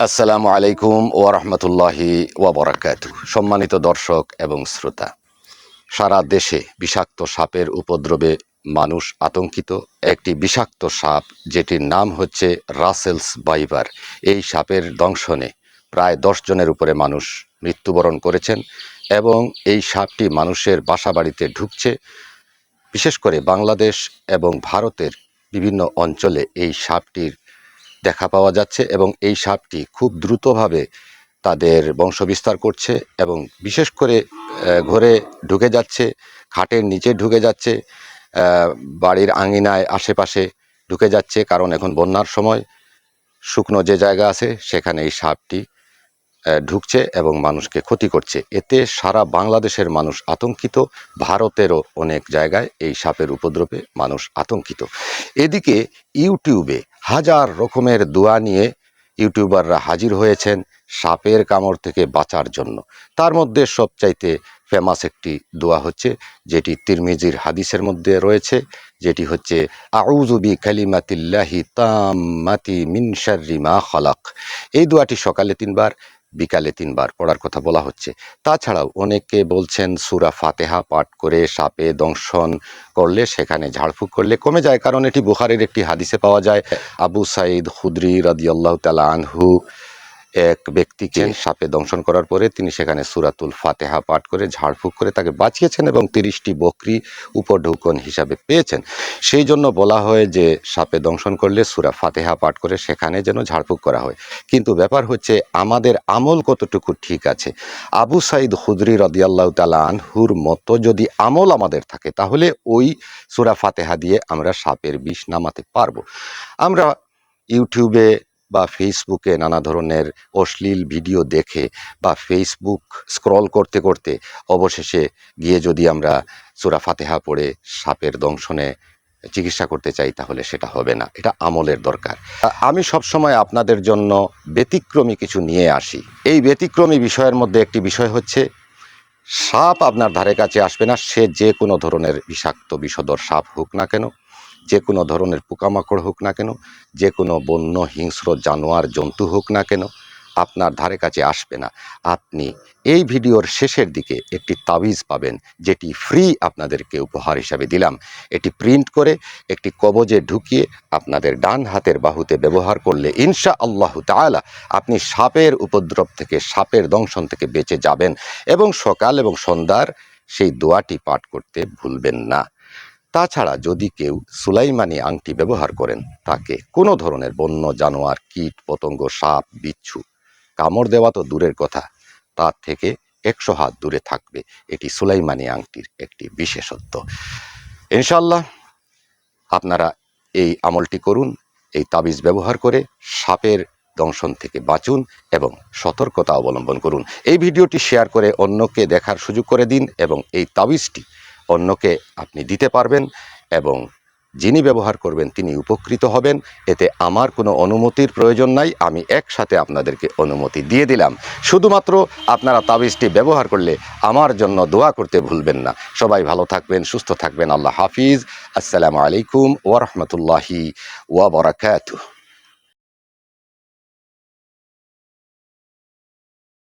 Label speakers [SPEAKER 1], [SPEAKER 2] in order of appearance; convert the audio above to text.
[SPEAKER 1] আসসালামু আলাইকুম ও রহমতুল্লাহি ওয়াবরাকাত সম্মানিত দর্শক এবং শ্রোতা, সারা দেশে বিষাক্ত সাপের উপদ্রবে মানুষ আতঙ্কিত। একটি বিষাক্ত সাপ, যেটির নাম হচ্ছে রাসেলস বাইবার, এই সাপের দংশনে প্রায় দশ জনের উপরে মানুষ মৃত্যুবরণ করেছেন এবং এই সাপটি মানুষের বাসাবাড়িতে ঢুকছে। বিশেষ করে বাংলাদেশ এবং ভারতের বিভিন্ন অঞ্চলে এই সাপটির দেখা পাওয়া যাচ্ছে এবং এই সাপটি খুব দ্রুতভাবে তাদের বংশবিস্তার করছে এবং বিশেষ করে ঘরে ঢুকে যাচ্ছে, খাটের নিচে ঢুকে যাচ্ছে বাড়ির আঙিনায় আশেপাশে ঢুকে যাচ্ছে, কারণ এখন বন্যার সময়। শুকনো যে জায়গা আছে, সেখানে এই সাপটি ঢুকছে এবং মানুষকে ক্ষতি করছে। এতে সারা বাংলাদেশের মানুষ আতঙ্কিত, ভারতেরও অনেক জায়গায় এই সাপের উপদ্রবে মানুষ আতঙ্কিত। এদিকে ইউটিউবে হাজার রকমের দোয়া নিয়ে ইউটিউবাররা হাজির হয়েছেন সাপের কামড় থেকে বাঁচার জন্য। তার মধ্যে সবচাইতে ফেমাস একটি দোয়া হচ্ছে, যেটি তিরমিজির হাদিসের মধ্যে রয়েছে, যেটি হচ্ছে আউজুবি কালিমাতিল্লাহি তাম্মাতি মাতি শাররি মা খালাক। এই দোয়াটি সকালে তিনবার বিকালে তিনবার পড়ার কথা বলা হচ্ছে। তাছাড়াও অনেকে বলছেন, সুরা ফাতেহা পাঠ করে সাপে দংশন করলে সেখানে ঝাড়ফুঁক করলে কমে যায়, কারণ এটি বুখারের একটি হাদিসে পাওয়া যায়। আবু সাইদ খুদ্রি রদিয়াল্লাহ তালা আনহু এক ব্যক্তিকে সাপে দংশন করার পরে তিনি সেখানে সুরাতুল ফাতেহা পাঠ করে ঝাড়ফুঁক করে তাকে বাঁচিয়েছেন এবং তিরিশটি বকরি উপঢৌকন হিসাবে পেয়েছেন। সেই জন্য বলা হয় যে সাপে দংশন করলে সুরা ফাতেহা পাঠ করে সেখানে যেন ঝাড়ফুঁক করা হয়। কিন্তু ব্যাপার হচ্ছে আমাদের আমল কতটুকু ঠিক আছে? আবু সাইদ খুদ্রি রদিয়াল্লাহ তালা আনহুর মতো যদি আমল আমাদের থাকে তাহলে ওই সুরা ফাতেহা দিয়ে আমরা সাপের বিষ নামাতে পারব। আমরা ইউটিউবে বা ফেসবুকে নানা ধরনের অশ্লীল ভিডিও দেখে বা ফেসবুক স্ক্রল করতে করতে অবশেষে গিয়ে যদি আমরা সুরা ফাতেহা পড়ে সাপের দংশনে চিকিৎসা করতে চাই, তাহলে সেটা হবে না। এটা আমলের দরকার। আমি সবসময় আপনাদের জন্য ব্যতিক্রমী কিছু নিয়ে আসি। এই ব্যতিক্রমী বিষয়ের মধ্যে একটি বিষয় হচ্ছে, সাপ আপনার ধারে কাছে আসবে না, সে যে কোনো ধরনের বিষাক্ত বিষধর সাপ হোক না কেন যে কোনো ধরনের পোকামাকড় হোক না কেন, যে কোনো বন্য, হিংস্র, জানোয়ার, জন্তু হোক না কেন, আপনার ধারে কাছে আসবে না। আপনি এই ভিডিওর শেষের দিকে একটি তাবিজ পাবেন, যেটি ফ্রি আপনাদেরকে উপহার হিসাবে দিলাম। এটি প্রিন্ট করে একটি কবজে ঢুকিয়ে আপনাদের ডান হাতের বাহুতে ব্যবহার করলে ইনশা আল্লাহ তাআলা আপনি সাপের উপদ্রব থেকে, সাপের দংশন থেকে বেঁচে যাবেন এবং সকাল এবং সন্ধ্যার সেই দোয়াটি পাঠ করতে ভুলবেন না। তাছাড়া যদি কেউ সুলাইমানি আংটি ব্যবহার করেন, তাকে কোনো ধরনের বন্য, জানোয়ার, কীট, পতঙ্গ, সাপ, বিচ্ছু, কামড় দেওয়া তো দূরের কথা, তার থেকে একশো হাত দূরে থাকবে এটি সুলাইমানি আংটির একটি বিশেষত্ব। ইনশাল্লাহ আপনারা এই আমলটি করুন, এই তাবিজ ব্যবহার করে সাপের দংশন থেকে বাঁচুন এবং সতর্কতা অবলম্বন করুন। এই ভিডিওটি শেয়ার করে অন্যকে দেখার সুযোগ করে দিন এবং এই তাবিজটি অন্যকে আপনি দিতে পারবেন এবং যিনি ব্যবহার করবেন তিনি উপকৃত হবেন। এতে আমার কোনো অনুমতির প্রয়োজন নাই। আমি একসাথে আপনাদেরকে অনুমতি দিয়ে দিলাম। শুধুমাত্র আপনারা তাবিজটি ব্যবহার করলে আমার জন্য দোয়া করতে ভুলবেন না। সবাই ভালো থাকবেন, সুস্থ থাকবেন। আল্লাহ হাফিজ। আসসালামু আলাইকুম ওরহমতুল্লাহি ওয়াবারাকাতুহ